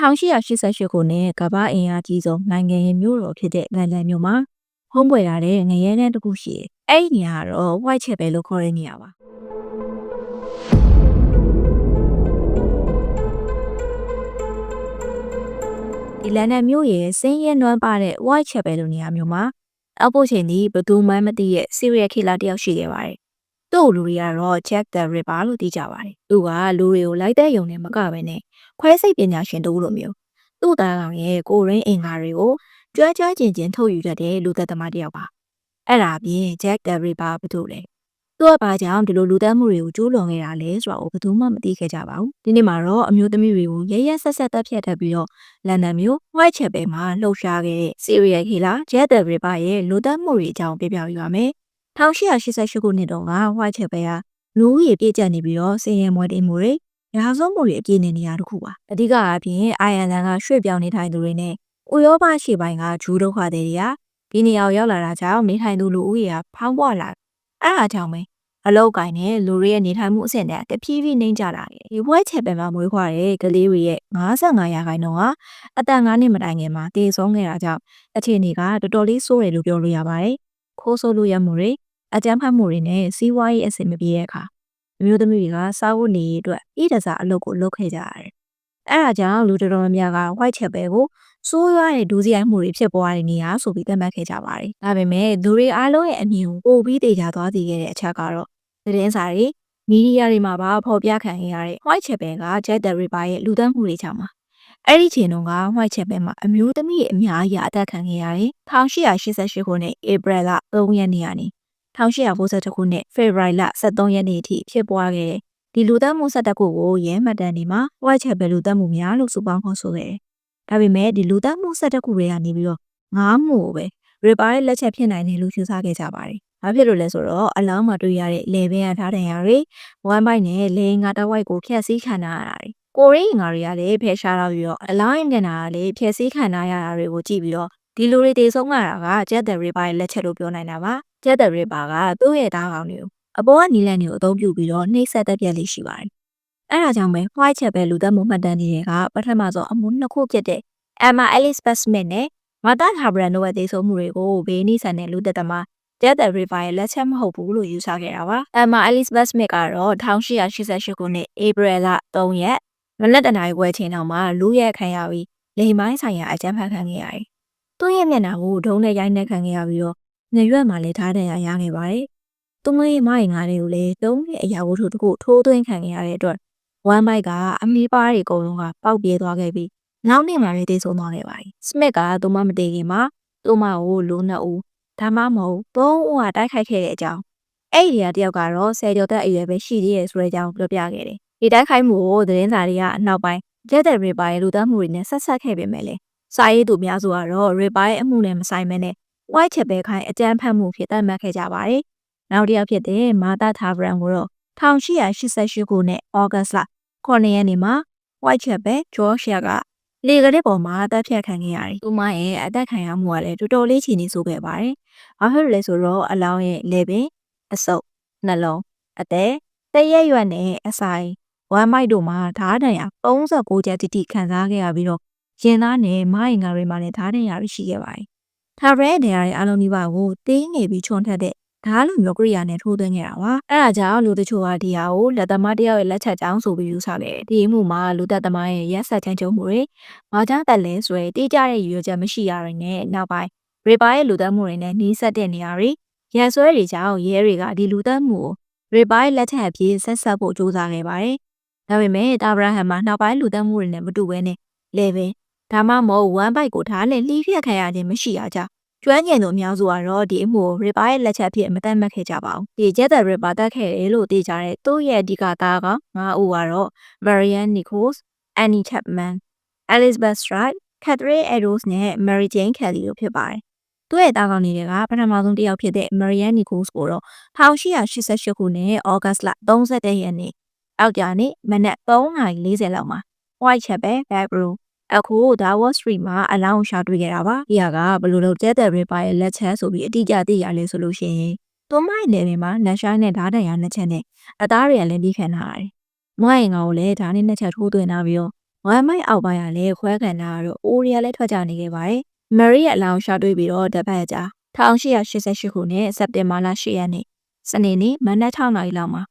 1888ခုနှစ်ကမ္ဘာအင်အားကြီးဆုံးနိုင်ငံရဲ့မြို့တော်ဖြစ်တဲ့လန်ဒန်မြို့မှာဖုံးပွေလာတဲ့ငရဲတန်းတစ်ခုရှိတယ်။အဲ့ဒီနေရာကတော့ White Chapel လို့ခေါ်တဲ့နေရာပါ။ဒီလန်ဒန်မြို့ရဲ့စင်းရဲနွမ်းပါတဲ့ White Chapel လို့နေရာမျိုးမှာအောက်ပို့ချိန်ဒီဘယ်သူမှမသိရဲ့ serial killer တယောက်ရှိခဲ့ပါတယ်။ သူ့လူတွေကတော့ Jack the Ripper လို့သိကြပါတယ်။သူကလူတွေကိုလိုက်တဲ့ယုံနဲ့မကဘဲနဲ့ခွဲစိတ်ပညာရှင်တူလိုမျိုးသူ့သားကောင်ရဲ့ကိုရင်းအင်္ကာတွေကိုကြွားကြွားကျင်ကျင်ထုတ်ယူတတ်တဲ့လူသက်သမားတစ်ယောက်ပါအဲ့ဒါအပြင် Jack the Ripper ဘာလို့လဲသူကဘာကြောင့်ဒီလိုလူသက်မှုတွေကိုကျူးလွန်ခဲ့တာလဲဆိုတာကိုဘယ်သူမှမသိခဲ့ကြပါဘူးဒီနေ့မှာတော့အမျိုးသမီးတွေကိုရရဆက်ဆက်တပ်ဖြတ်ထပ်ပြီးတော့လန်ဒန်မြို့ White Chapel မှာလှုပ်ရှားခဲ့တဲ့ serial killer Jack the Ripper ရဲ့လူသက်မှုတွေအကြောင်းပြပြပေးပါမယ် 1888ခုနှစ်တုန်းက White Chapel ကလူဦးရေပြည့်ကျက်နေပြီးတော့စင်ရဲမွဲတေးမှုတွေရာဇဝမှုတွေအပြည့်နေနေရတခုပါအဓိကအပြင်အိုင်ယန်လန်ကရွှေ့ပြောင်းနေထိုင်သူတွေနဲ့ဥရောပရှေ့ပိုင်းကဂျူးဒုက္ခသည်တွေကဒီနေရာကိုရောက်လာတာကြောင့်နေထိုင်သူလူဦးရေကဖောင်းပွားလာအဲ့ဒါကြောင့်ပဲအလောက်ကင်နဲ့လူတွေရဲ့နေထိုင်မှုအဆင့်နဲ့တဖြည်းဖြည်းနှိမ့်ကျလာတယ်ဒီဘွဲချက်ပင်မှာမွေးခွာတဲ့ကလေးတွေရဲ့55ရာခိုင်နှုန်းကအသက်9နှစ်မတိုင်ခင်မှာတည်ဆုံးခဲ့တာကြောင့်အခြေအနေကတော်တော်လေးဆိုးတယ်လို့ပြောလို့ရပါတယ်ခိုးဆိုးလို့ရမှုတွေ အကြမ်းဖက်မှုတွေနဲ့စီးပွားရေးအဆင်မပြေတဲ့အခါအမျိုးသမီးတွေကစားဝတ်နေရေးအတွက်ဣဒစာအလုပ်ကိုလုပ်ခဲ့ကြရတယ်။အဲဒါကြောင့်လူတော်တော်များများက white chapel ကိုစိုးရွားတဲ့ဒူးစရိုက်မှုတွေဖြစ်ပွားတဲ့နေရာဆိုပြီးသတ်မှတ်ခဲ့ကြပါတယ်။ဒါပေမဲ့လူတွေအားလုံးရဲ့အမြင်ကိုပိုပြီးတေချာသွားစေခဲ့တဲ့အချက်ကတော့သတင်းစာတွေမီဒီယာတွေမှာပါဖော်ပြခံရတဲ့ white chapel က Jack the Ripper ရဲ့လူသတ်မှုတွေကြောင့်ပါ။အဲ့ဒီချိန်တုန်းက white chapel မှာအမျိုးသမီးအများကြီးအသက်ခံခဲ့ရတယ်။1888ခုနှစ် April လ3ရက်နေ့ကနေ 1892ခုနှစ်ဖေဖော်ဝါရီလ23ရက်နေ့အထိဖြစ်ပွားခဲ့တဲ့ဒီလူသတ်မှုဆက်တက်ခုကိုရဲမှတ်တမ်းတွေမှာ White Chapel လူသတ်မှုများလို့စုပေါင်းခေါ်ဆိုခဲ့တယ်။ဒါပေမဲ့ဒီလူသတ်မှုဆက်တက်ခုတွေကနေပြီးတော့ငားမှုကိုပဲ Ripper ရဲ့လက်ချက်ဖြစ်နိုင်တယ်လို့ယူဆခဲ့ကြပါတယ်။ဘာဖြစ်လို့လဲဆိုတော့အလောင်းမှာတွေ့ရတဲ့လေပင်ရထားတဲ့ရာတွေဝမ်းပိုက်နဲ့လေငါတဝိုက်ကိုဖျက်ဆီးခံရတာတွေကိုရင်းငါတွေကလည်းဖယ်ရှားတော့ပြီးတော့အလောင်းရင်တင်တာကလည်းဖျက်ဆီးခံရတာတွေကိုကြည့်ပြီးတော့ဒီလူတွေတည်ဆုံးလာတာက Jack the Ripper ရဲ့လက်ချက်လို့ပြောနိုင်တာပါ။ Jack the Ripper ကသူ့ရဲ့သားကောင်တွေကိုအပေါ်ကနီလန်တွေကိုအသုံးပြုပြီးတော့နှိပ်စက်တက်ပြက်လေးရှိပါတယ်။အဲဒါကြောင့်ပဲ White Chapel လူသက်မှုမှတ်တမ်းတွေကပထမဆုံးအမှုနှစ်ခုဖြစ်တဲ့ Emma Elizabeth Smith နဲ့ Martha Habran တို့ရဲ့တည်ဆုံမှုတွေကိုဘေးနီးဆန်တဲ့လူသက်သမား Jack the Ripper ရဲ့လက်ချက်မဟုတ်ဘူးလို့ယူဆခဲ့တာပါ။ Emma Elizabeth Smith ကတော့1888ခုနှစ် April လ3ရက်မနက်တနာရီခွဲချိန်လောက်မှာလူရဲခံရပြီးလိမ်မိုင်းဆိုင်ရာအကြမ်းဖက်ခံခဲ့ရတယ်။သူ့ရဲ့မျက်နှာကိုဒုံးနဲ့ရိုက်နှက်ခံခဲ့ရပြီးတော့ ညရွက်မှာလည်းထားတဲ့ရရခဲ့ပါတယ်။သူမရဲ့မိုင်ငါးတွေကိုလည်းတုံးတဲ့အရာဝတ္ထုတစ်ခုထိုးသွင်းခံခဲ့ရတဲ့အတွက်ဝမ်ဘိုက်ကအမီးပါးတွေအကုန်လုံးကပေါက်ပြေးသွားခဲ့ပြီးနောက်နေ့မှာပဲတည်ဆုံသွားခဲ့ပါတယ်။စမစ်ကသူမမတည်ခင်မှာသူမကိုလူနှစ်ဦးဒါမှမဟုတ်သုံးဦးကတိုက်ခိုက်ခဲ့တဲ့အကြောင်းအဲ့ဒီတယောက်ကတော့ဆယ်ကျော်သက်အရွယ်ပဲရှိသေးတယ်ဆိုတဲ့အကြောင်းပြောပြခဲ့တယ်။ဒီတိုက်ခိုက်မှုကိုသတင်းစာတွေကအနောက်ပိုင်းလက်တဲ့ရီပါရဲ့လူသားမှုတွေနဲ့ဆက်ဆက်ခဲ့ပေမဲ့လေစာရေးသူများစုကတော့ရီပါရဲ့အမှုနဲ့မဆိုင်မဲနဲ့ white chapel ခိုင်အကြမ်းဖက်မှုဖြစ်သတ်မှတ်ခဲ့ကြပါတယ်။နောက်တစ်ယောက်ဖြစ်တဲ့မာတာသာဗရန်ကိုတော့1888ခုနှစ်ဩဂတ်လ9ရက်နေ့မှာ white chapel ဂျော့ရှီယာကလေကလေးပေါ်မှာတပ်ဖြတ်ခံခဲ့ရတယ်။သူမရဲ့အသက်ခံရမှုကလည်းတော်တော်လေးချီနေဆိုခဲ့ပါတယ်။ဘာဖြစ်လို့လဲဆိုတော့အလောင်းရဲ့လေပင်အဆုပ်နှလုံးအသက်တရက်ရွက်နဲ့အဆိုင်ဝမ်မိုက်တို့မှာဓာတ်တန်ရ39ကျက်တိတိခံစားခဲ့ရပြီးတော့ရင်သားနဲ့မိုင်းငါတွေမှာလည်းဓာတ်တန်ရရှိခဲ့ပါတယ်။ ထာဘရဲနေရာရဲ့အလုံးကြီးပါကိုတင်းနေပြီးချွန်ထက်တဲ့ဓာတ်လိုမျိုးကရိယာနဲ့ထိုးသွင်းခဲ့တာပါ။အဲဒါကြောင့်လူတချို့ကဒီဟာကိုလက်သမားတယောက်ရဲ့လက်ချက်ကြောင့်ဆိုပြီးယူဆတယ်။ဒီမှုမှာလူသက်သမားရဲ့ရက်ဆက်ချမ်းချုံမှုတွေမာကြောင့်တက်လဲဆိုရတိကျတဲ့ရည်ရွယ်ချက်မရှိရတဲ့နဲ့နောက်ပိုင်းရေပါရဲ့လူသက်မှုတွေနဲ့နှီးဆက်တဲ့နေရာတွေရန်ဆွဲတွေကြောင့်ရဲတွေကဒီလူသက်မှုကိုရေပါရဲ့လက်ထက်အဖြစ်ဆက်ဆက်ဖို့ကြိုးစားခဲ့ပါတယ်။ဒါပေမဲ့တာဗရာဟန်မှာနောက်ပိုင်းလူသက်မှုတွေနဲ့မတူဘဲနဲ့လေပင် ဒါမှမဟုတ်ဝမ်ဘိုက်ကိုထားနဲ့လှီးဖြတ်ခံရခြင်းမရှိရကြကျွမ်းကျင်သူအများစုကတော့ဒီအမှုကို Ripper ရဲ့လက်ချက်အဖြစ်မတတ်မှတ်ခဲ့ကြပါဘူး။ဒီ Jet the Ripper တက်ခဲ့တယ်လို့သိကြတဲ့သူ့ရဲ့အဓိကသားကငါးဦးကတော့ Marianne Nichols, Annie Chapman, Elizabeth Stride, Catherine Eddowes နဲ့ Mary Jane Kelly တို့ဖြစ်ပါတယ်။သူ့ရဲ့တာကောင်တွေကပထမဆုံးတစ်ယောက်ဖြစ်တဲ့ Marianne Nichols ကိုတော့1888ခုနှစ်ဩဂတ်လ31ရက်နေ့အောက်ကြနေ့မနက်3:40လောက်မှာ Whitechapel, Backroom အခုဒါဝတ်စထရီမှာအလောင်းရှာတွေ့ခဲ့တာပါ။ဒီဟာကဘယ်လိုလုပ်ကျက်တဲ့ရီပါရဲ့လက်ချက်ဆိုပြီးအတိအကျသိရလဲဆိုလို့ရှိရင်သူမိုင်းနယ်ပင်မှာနတ်ရှိုင်းနဲ့ဓာတ်တန်ရနှစ်ချက်နဲ့အသားတွေကလည်းပြီးခံထားရတယ်။မွိုင်းငါကိုလည်းဓာတ်နဲ့နှစ်ချက်ထိုးသွင်းထားပြီးတော့ဝမ်မိုက်အောက်ပိုင်းကလည်းခွဲခံတာကတော့အိုရီယာလည်းထွက်ကြနေခဲ့ပါတယ်။မရီရဲ့အလောင်းရှာတွေ့ပြီးတော့တပတ်ကြာ1888ခုနှစ်စက်တင်ဘာလ10ရက်နေ့စနေနေ့မနက်6နာရီလောက်မှာ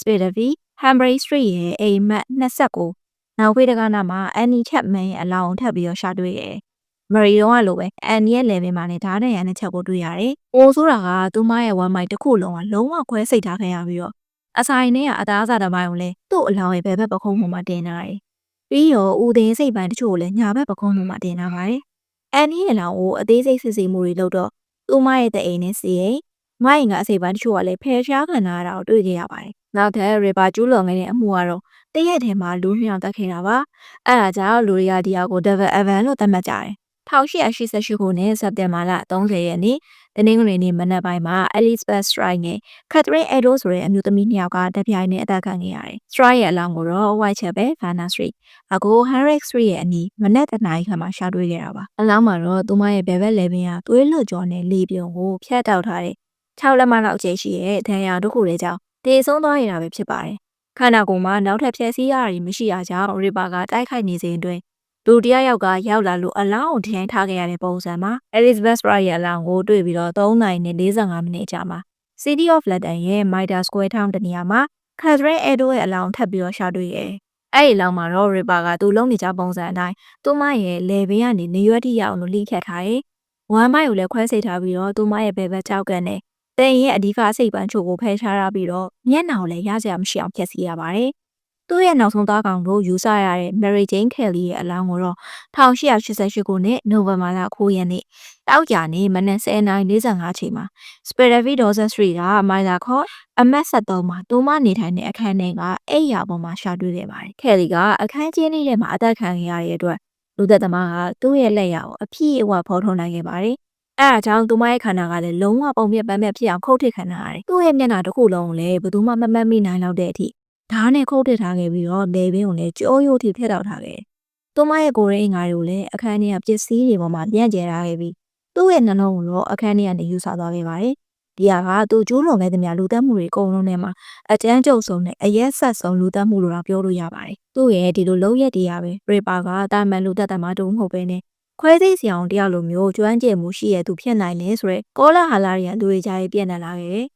Spidervie Hambury Street ရဲ့အိမ်မက်29 နောက်ဖေးတကားနာမှာအန်နီချက်မန်ရဲ့အလောင်းထပ်ပြီးတော့ရှာတွေ့ခဲ့တယ်။မရီတော့ကလိုပဲအန်နီရဲ့ level မှာနဲ့ဓာတ်နဲ့ရန်တဲ့ချက်ကိုတွေ့ရတယ်။အိုဆိုတာကသူမရဲ့ one mic တစ်ခုလုံးကလုံးဝခွဲစိတ်ထားခဲ့ရပြီးတော့အဆိုင်နဲ့ကအသားစားတစ်ပိုင်းကိုလည်းသူ့အလောင်းရဲ့ဘယ်ဘက်ပခုံးပေါ်မှာတင်ထားတယ်။ပြီးတော့ဦးသိန်းစိတ်ပိုင်းတချို့ကိုလည်းညာဘက်ပခုံးပေါ်မှာတင်ထားပါတယ်။အန်နီရဲ့လောင်းကိုအသေးစိတ်စစ်ဆေးမှုတွေလုပ်တော့သူမရဲ့တအိမ်နဲ့စီရင်မိုင်းကအစိပ်ပိုင်းတချို့ကလည်းဖယ်ရှားခံထားရတာကိုတွေ့ခဲ့ရပါတယ်။ နောက်ထပ် river ကျူးလွန်ခဲ့တဲ့အမှုကတော့တရက်ထဲမှာလူမြောင်တက်ခဲ့တာပါ။အဲဒါကြောင့်လူတွေကဒီဟာကို Devil Evan လို့သတ်မှတ်ကြတယ်။1888ခုနှစ်စက်တင်ဘာလ30ရက်နေ့တနင်္ဂနွေနေ့မနက်ပိုင်းမှာ Elizabeth Strike နဲ့ Catherine Edo ဆိုတဲ့အမျိုးသမီးနှစ်ယောက်ကတပြိုင်နက်အသက်ခံခဲ့ရတယ်။ Strike ရဲ့အလောင်းကိုတော့ Whitechapel, Vanna Street အကို Henrik Street ရဲ့အနီးမနက်တနာရီခန့်မှာရှာတွေ့ခဲ့တာပါ။အလောင်းမှာတော့သူမရဲ့ဘယ်ဘက်လဲပင်ကသွေးလွတ်ကြော်နဲ့လေပြုံကိုဖျက်တောက်ထားတဲ့6လက်မလောက်အကျိရှိရဲ့ဒဏ်ရာတစ်ခုလေးကြောင့် တေဆုံးသွားရတာပဲဖြစ်ပါတယ်။ခန္ဓာကိုယ်မှာနောက်ထပ်ဖြည့်ဆည်းရတာမရှိရကြောင်းရီပါကတိုက်ခိုက်နေစဉ်အတွင်းလူတယောက်ယောက်ကရောက်လာလို့အလောင်းကိုထိုင်ထားခဲ့ရတဲ့ပုံစံမှာ Elizabeth Wright ရဲ့အလောင်းကိုတွေ့ပြီးတော့3နိုင်နဲ့45မိနစ်ကြာမှာ City of London ရဲ့ Mitre Square Town တနေရာမှာ Catherine Edo ရဲ့အလောင်းထပ်ပြီးတော့ရှာတွေ့ခဲ့တယ်။အဲ့ဒီအလောင်းမှာတော့ Ripper ကသူ့လုံးနေကြပုံစံအတိုင်းသူမရဲ့လေဘေးကနေနေရွက်တိရအောင်လို့လိခတ်ထားတယ်။ဝမ်းမိုက်ကိုလည်းခွဲစိတ်ထားပြီးတော့သူမရဲ့ဘယ်ဘက်ကြောက်ကန်နဲ့ တဲ့ရဲ့အဓိကအစိတ်ပန်းချို့ကိုဖယ်ရှားရပြီးတော့မျက်နှာကိုလည်းရစရာမရှိအောင်ဖျက်ဆီးရပါတယ်။သူ့ရဲ့နောက်ဆုံးသားကောင်ကိုယူဆရတဲ့ Mary Jane Kelly ရဲ့အလောင်းကိုတော့1888ခုနှစ်နိုဝင်ဘာလ9ရက်နေ့တောက်ကြနေမနက်10:45ချိန်မှာ Spidervie Dawson Street ကမိုင်လာခေါ်အမတ်73မှာသူမနေထိုင်တဲ့အခန်းထဲကအိပ်ယာပေါ်မှာရှာတွေ့ခဲ့ပါတယ်။ Kelly ကအခန်းကျင်းလေးထဲမှာအသက်ခံရတဲ့အတွက်လူသက်သမားကသူ့ရဲ့လက်ရကိုအပြည့်အဝဖော်ထုတ်နိုင်ခဲ့ပါတယ်။ အဲအကြောင်းသူမရဲ့ခန္ဓာကလည်းလုံးဝပုံပြပန်းပြဖြစ်အောင်ခုတ်ထစ်ခံရတယ်။သူ့ရဲ့မျက်နှာတစ်ခုလုံးကိုလည်းဘယ်သူမှမမှတ်မိနိုင်တော့တဲ့အထိဓာတ်နဲ့ခုတ်ထစ်ထားခဲ့ပြီးတော့လေပင်ကိုလည်းကြောရိုးထိဖျက်တောက်ထားခဲ့တယ်။သူမရဲ့ကိုယ်ရင်းအင်္ဂါတွေကိုလည်းအခန်းထဲကပစ္စည်းတွေပေါ်မှာပြန့်ကျဲထားခဲ့ပြီးသူ့ရဲ့နှလုံးကိုတော့အခန်းထဲကနေယူဆသွားခဲ့ပါတယ်။ဒီဟာကသူကျူးလွန်ခဲ့တဲ့များလူသက်မှုတွေအကုန်လုံးထဲမှာအတန်းကျုပ်ဆုံးနဲ့အရက်ဆက်ဆုံးလူသက်မှုလို့တော့ပြောလို့ရပါတယ်။သူ့ရဲ့ဒီလိုလုံးရက်တရားပဲပရိပါကတာမန်လူသက်သမားတူမဟုတ်ပဲနဲ့ ခွဲသိစီအောင်တယောက်လိုမျိုးကျွမ်းကျင်မှုရှိရသူဖြစ်နိုင်လဲဆိုရဲကောလာဟာလာရီယန်လူတွေကြားရေးပြန့်နှံ့လာခဲ့တယ်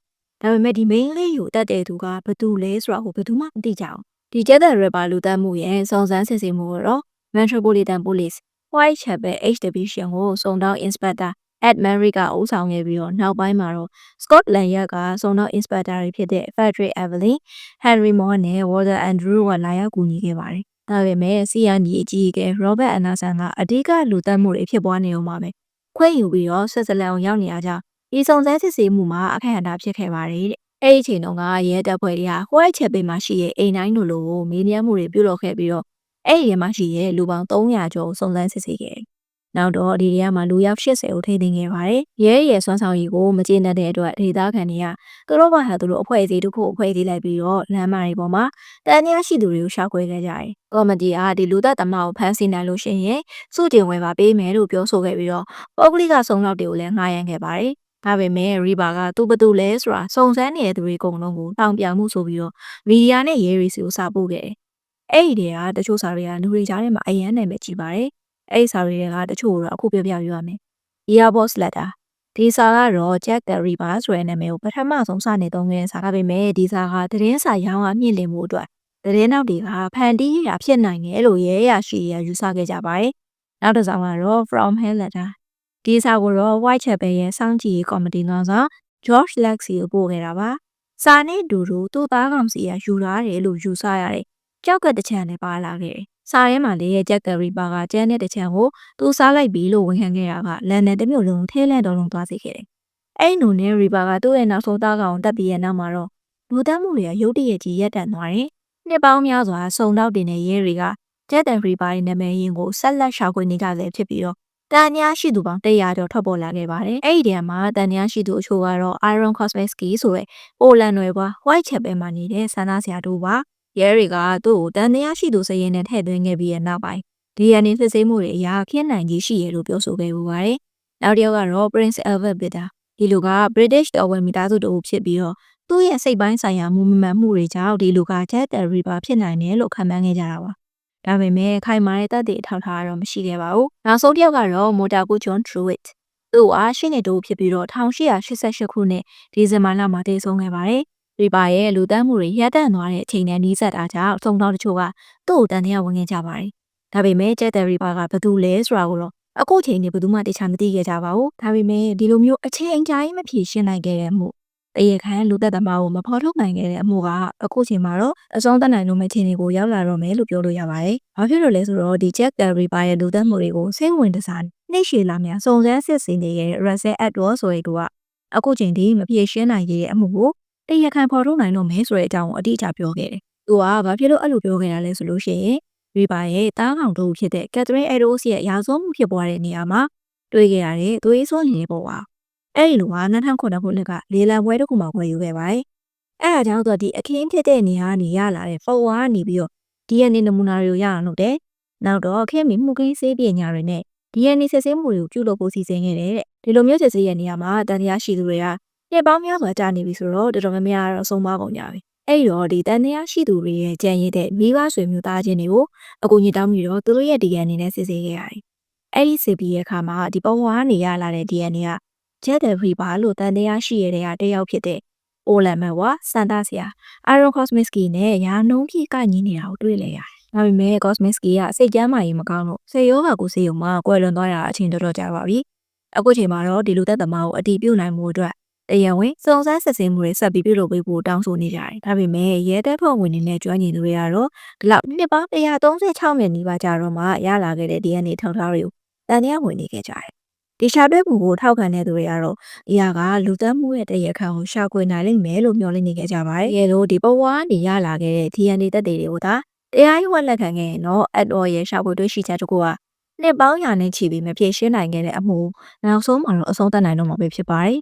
ဒါပေမဲ့ဒီ main လေးကိုတတ်တဲ့သူကဘသူလဲဆိုတာကိုဘယ်သူမှမသိကြအောင်ဒီကျက်တဲ့ rapper လူတက်မှုရဲ့စုံစမ်းစစ်ဆေးမှုကတော့ Metropolitan Police Whitechapel H Division ကိုစုံတောင်း Inspector Ed Mary ကဦးဆောင်ခဲ့ပြီးတော့နောက်ပိုင်းမှာတော့ Scotland Yard ကစုံတောင်း Inspector တွေဖြစ်တဲ့ Frederick Evelyn, Henry Moore နဲ့ Walter Andrew ကလာရောက်ကူညီခဲ့ပါတယ်။ ဒါပေမဲ့ CND အကြီးအကဲ Robert Anderson ကအဓိကလူတက်မှုတွေဖြစ်ပွားနေအောင်ပါပဲ။ခွင့်ယူပြီးတော့ဆွစ်ဇာလန်ကိုရောက်နေရကြဒီစုံစမ်းစစ်ဆေးမှုမှာအခမ်းအနားဖြစ်ခဲ့ပါတယ်တဲ့အဲ့ဒီချိန်တုန်းကရဲတပ်ဖွဲ့တွေကဟွိုက်ချက်ပေးမှရှိရဲ့အိမ်တိုင်းလိုလိုကိုမေးမြန်းမှုတွေပြုလုပ်ခဲ့ပြီးတော့အဲ့ဒီထဲမှာရှိရဲ့လူပေါင်း300ကျော်စုံစမ်းစစ်ဆေးခဲ့တယ်။ နောက်တော့ဒီနေရာမှာလူရောက်80ကိုထိသိမ်းခဲ့ပါတယ်။ရဲရဲစွမ်းဆောင်ရည်ကိုမကျေနပ်တဲ့အတွက်ဒေသခံတွေကသူတို့ဘာဟာသူတို့အဖွဲ့အစည်းတစ်ခုအဖွဲ့အစည်းလိုက်ပြီးတော့လမ်းမတွေပေါ်မှာတန်ညာရှိသူတွေကိုရှာဖွေခဲ့ကြတယ်။ကော်မတီကဒီလူသက်သမားကိုဖမ်းဆီးနိုင်လို့ရှိရင်စုတင်ဝယ်ပါပေးမယ်လို့ပြောဆိုခဲ့ပြီးတော့ပုဂ္ဂလိကဆုံးလောက်တွေကိုလည်းငှားရမ်းခဲ့ပါတယ်။ဒါပေမဲ့ရီဘာကသူ့ဘသူလဲဆိုတာစုံစမ်းနေတဲ့သူတွေအကုန်လုံးကိုတောင်းပြမှုဆိုပြီးတော့မီဒီယာနဲ့ရဲရီစီကိုစာပို့ခဲ့တယ်။အဲ့ဒီတည်းကတချို့စာတွေကလူတွေကြားထဲမှာအယမ်းနာမည်ကြီးပါတယ်။ အဲ့ဒီစာတွေကတချို့တော့အခုပြောပြပြရမယ်။ Year Boss Letter ဒီစာကတော့ Jack the Ripper ဆိုတဲ့နာမည်ကိုပထမဆုံးစနေသုံးခဲ့တဲ့စာကပေမဲ့ဒီစာကသတင်းစာရောင်းအားမြင့်လင်မှုအတွက်သတင်းနောက်တွေကဖန်တီးရဖြစ်နိုင်တယ်လို့ရဲရရှိရယူဆခဲ့ကြပါတယ်။နောက်တစ်စောင်ကတော့ From Hell Letter ဒီစာကိုတော့ Whitechapel ရဲ့စောင့်ကြည့်ရေးကော်မတီကဆောင် George Lexie ကိုပို့ခဲ့တာပါ။စာနဲ့ဒူဒူသူ့သားကောင်စီကယူလာတယ်လို့ယူဆရတဲ့ကြောက်ကတချံလည်းပါလာခဲ့တယ်။ စာထဲမှာလေရဲ့ Jack the Ripper ကကျန်းတဲ့တချံကိုသူစားလိုက်ပြီလို့ဝန်ခံခဲ့တာကလန်နဲ့တမျိုးလုံးထဲလန့်တော်လုံးသွားစေခဲ့တယ်။အဲ့နိုနဲ့ Ripper ကသူ့ရဲ့နောက်ဆုံးသားကောင်တက်ပြီးရဲ့နောက်မှာတော့လူသားမှုတွေကရုတ်တရက်ကြီးရက်တန့်သွားတယ်။နှစ်ပေါင်းများစွာစုံတော့တင်တဲ့ရဲတွေက Jack the Ripper ရဲ့နာမည်ရင်းကိုဆက်လက်ရှာဖွေနေကြဆဲဖြစ်ပြီးတော့တန်ညာရှိသူပေါင်း100ကျော်ထွက်ပေါ်လာခဲ့ပါတယ်။အဲ့ဒီတည်းမှာတန်ညာရှိသူအချို့ကတော့ Iron Cosmetsky ဆိုတဲ့ပိုလန်နွယ်ပွား White Chapel မှာနေတဲ့ဆန္ဒဆရာတို့ပါ။ ရဲတွေကသူ့ကိုတန်ညာရှိသူစရင်နဲ့ထည့်သွင်းခဲ့ပြီးတဲ့နောက်ပိုင်း DNA စစ်ဆေးမှုတွေအရာခင်းနိုင်ကြီးရှိရလို့ပြောဆိုခဲ့ပူပါတယ်။နောက်တစ်ယောက်ကတော့ Prince Albert Bitter ဒီလူက British တော်ဝင်မိသားစုတို့ဖြစ်ပြီးတော့သူ့ရဲ့စိတ်ပိုင်းဆိုင်ရာမူမမှန်မှုတွေကြောင့်ဒီလူက Jack the Ripper ဖြစ်နိုင်တယ်လို့ခန့်မှန်းခဲ့ကြတာပါ။ဒါပေမဲ့ခိုင်မာတဲ့တပ်တွေအထောက်အထားကတော့မရှိခဲ့ပါဘူး။နောက်ဆုံးတစ်ယောက်ကတော့မိုတာကူဂျွန်ထရူဝစ်။သူ့အားရှင်းနေတူဖြစ်ပြီးတော့1888ခုနှစ်ဒီဇင်ဘာလမှာတည်ဆုံခဲ့ပါတယ်။ ရီပါရဲ့လူတန်းမှုတွေရပ်တန့်သွားတဲ့အချိန်နဲ့နှီးစပ်တာကြောင့်စုံတော်တချို့ကသူ့ကိုတန်တရားဝင်ခဲ့ကြပါတယ်။ဒါပေမဲ့ကျက်တယ်ရီပါကဘယ်သူလဲဆိုတာကိုတော့အခုချိန်နေဘယ်သူမှတခြားမသိခဲ့ကြပါဘူး။ဒါပေမဲ့ဒီလိုမျိုးအချိန်အကြာကြီးမဖြေရှင်းနိုင်ခဲ့တဲ့မှုတရေခမ်းလူသက်သမားကိုမဖော်ထုတ်နိုင်ခဲ့တဲ့အမှုကအခုချိန်မှာတော့အဆုံးသတ်နိုင်လို့မဲ့ချိန်တွေကိုရောက်လာတော့မယ်လို့ပြောလို့ရပါတယ်။ဘာဖြစ်လို့လဲဆိုတော့ဒီ Jack the Ripper ရဲ့လူသက်မှုတွေကိုစိတ်ဝင်တစားနှိမ့်ရှည်လာများစုံစမ်းစစ်ဆေးနေတဲ့ Russell Edward ဆိုတဲ့သူကအခုချိန်ထိမဖြေရှင်းနိုင်ခဲ့တဲ့အမှုကို တရေခမ်းဖော်ထုတ်နိုင်လို့မယ်ဆိုတဲ့အကြောင်းကိုအတိအကျပြောခဲ့တယ်။သူကဘာဖြစ်လို့အဲ့လိုပြောခဲ့တာလဲဆိုလို့ရှိရင် Ripper ရဲ့တားကောင်တို့ဖြစ်တဲ့ Catherine Eddowes ရဲ့ရာဇဝမှုဖြစ်ပွားတဲ့နေရာမှာတွေ့ခဲ့ရတဲ့သွေးစွန်းနေပေါ်ပါအဲ့ဒီလူက2009ခုနှစ်ကလေလံပွဲတစ်ခုမှာဝယ်ယူခဲ့ပါတယ်။အဲ့ဒါကြောင့်သူကဒီအခင်းဖြစ်တဲ့နေရာကနေရလာတဲ့ဖော်ဝါကနေပြီးတော့ DNA နမူနာတွေကိုရအောင်လုပ်တယ်။နောက်တော့ခင်မီမှုကင်းစေးပညာတွေနဲ့ DNA စစ်ဆေးမှုတွေကိုပြုလုပ်ဖို့စီစဉ်ခဲ့တယ်တဲ့။ဒီလိုမျိုးစစ်ဆေးရတဲ့နေရာမှာတန်တရားရှိသူတွေက နှစ်ပေါင်းများစွာကြာနေပြီဆိုတော့တော်တော်များများတော့အဆုံးမကုန်ကြပြီ။အဲ့ဒီတော့ဒီတန်တရားရှိသူတွေရဲ့ကြံရည်တဲ့မိဘဆွေမျိုးသားချင်းတွေကိုအကူအညီတောင်းပြီးတော့သူတို့ရဲ့ DNA နဲ့စစ်ဆေးခဲ့ရတယ်။အဲ့ဒီစစ်ပြီးရဲ့အခါမှာဒီပေါ်ဝါကနေရလာတဲ့ DNA ကဂျက်ဒယ်ဖရီပါလို့တန်တရားရှိရတဲ့ကတယောက်ဖြစ်တဲ့အိုလန်မန်ဝါစန်တာဆီယာအာရွန်ကော့စမစ်ကီနဲ့ယာနုံးကြီးကညီးနေတာကိုတွေ့လဲရတယ်။ဒါပေမဲ့ကော့စမစ်ကီကစိတ်ကြမ်းမာရေးမကောင်းလို့ဆေယောဂါကိုဆေးရုံမှာကွယ်လွန်သွားတာအချိန်တော်တော်ကြာပါပြီ။အခုချိန်မှာတော့ဒီလူသက်သမားကိုအတီးပြုတ်နိုင်မှုအတွက် တရားဝင်စုံစမ်းစစ်ဆေးမှုတွေဆက်ပြီးပြုလုပ်ပေးဖို့တောင်းဆိုနေကြတယ်။ဒါပေမဲ့ရဲတပ်ဖွဲ့ဝင်တွေနဲ့ကျွမ်းကျင်သူတွေကတော့ဒီလောက်နှစ်ပေါင်း136မိနစ်နီးပါးကြာတော့မှရလာခဲ့တဲ့ DNA ထောက်ထားတွေကိုတန်တရားဝင်နေခဲ့ကြတယ်ဒီရှာတွဲမှုကိုထောက်ခံတဲ့သူတွေကတော့ဒီဟာကလူသက်မှုရဲ့တရခန့်ကိုရှာဖွေနိုင်လိမ့်မယ်လို့မျှော်လင့်နေကြကြပါတယ်။ရေလို့ဒီဘဝကနေရလာခဲ့တဲ့ DNA သက်တွေတွေကိုသာတရားရေးဝက်လက်ခံခဲ့ရင်တော့အတော်ရဲ့ရှာဖွေတွေ့ရှိချက်တကူကနှစ်ပေါင်းရာနဲ့ချီပြီးမဖြေရှင်းနိုင်ခဲ့တဲ့အမှုနောက်ဆုံးမှာတော့အဆုံးသတ်နိုင်တော့မှာပဲဖြစ်ပါတယ်